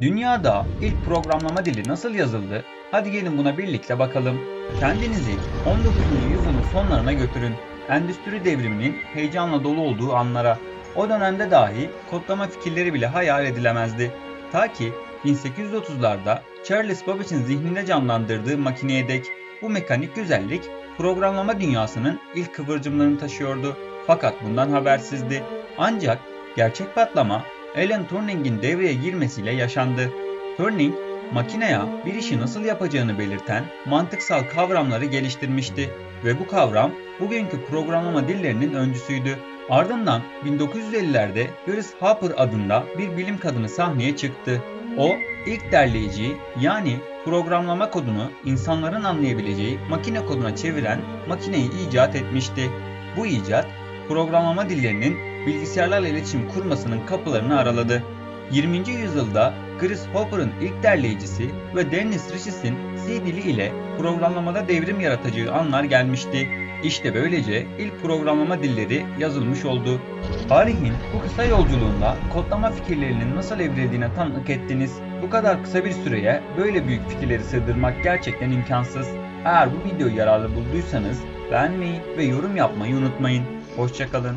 Dünyada ilk programlama dili nasıl yazıldı? Hadi gelin buna birlikte bakalım. Kendinizi 19. yüzyılın sonlarına götürün. Endüstri devriminin heyecanla dolu olduğu anlara. O dönemde dahi kodlama fikirleri bile hayal edilemezdi. Ta ki 1830'larda Charles Babbage'in zihninde canlandırdığı makineye dek bu mekanik güzellik programlama dünyasının ilk kıvırcımlarını taşıyordu. Fakat bundan habersizdi. Ancak gerçek patlama Alan Turing'in devreye girmesiyle yaşandı. Turing, makineye bir işi nasıl yapacağını belirten mantıksal kavramları geliştirmişti ve bu kavram bugünkü programlama dillerinin öncüsüydü. Ardından 1950'lerde Grace Hopper adında bir bilim kadını sahneye çıktı. O ilk derleyici yani programlama kodunu insanların anlayabileceği makine koduna çeviren makineyi icat etmişti. Bu icat programlama dillerinin bilgisayarlarla iletişim kurmasının kapılarını araladı. 20. yüzyılda Chris Hopper'ın ilk derleyicisi ve Dennis Ritchie'sin C dili ile programlamada devrim yaratacağı anlar gelmişti. İşte böylece ilk programlama dilleri yazılmış oldu. Tarihin bu kısa yolculuğunda kodlama fikirlerinin nasıl evrildiğine tanıklık ettiniz. Bu kadar kısa bir süreye böyle büyük fikirleri sığdırmak gerçekten imkansız. Eğer bu videoyu yararlı bulduysanız beğenmeyi ve yorum yapmayı unutmayın. Hoşçakalın.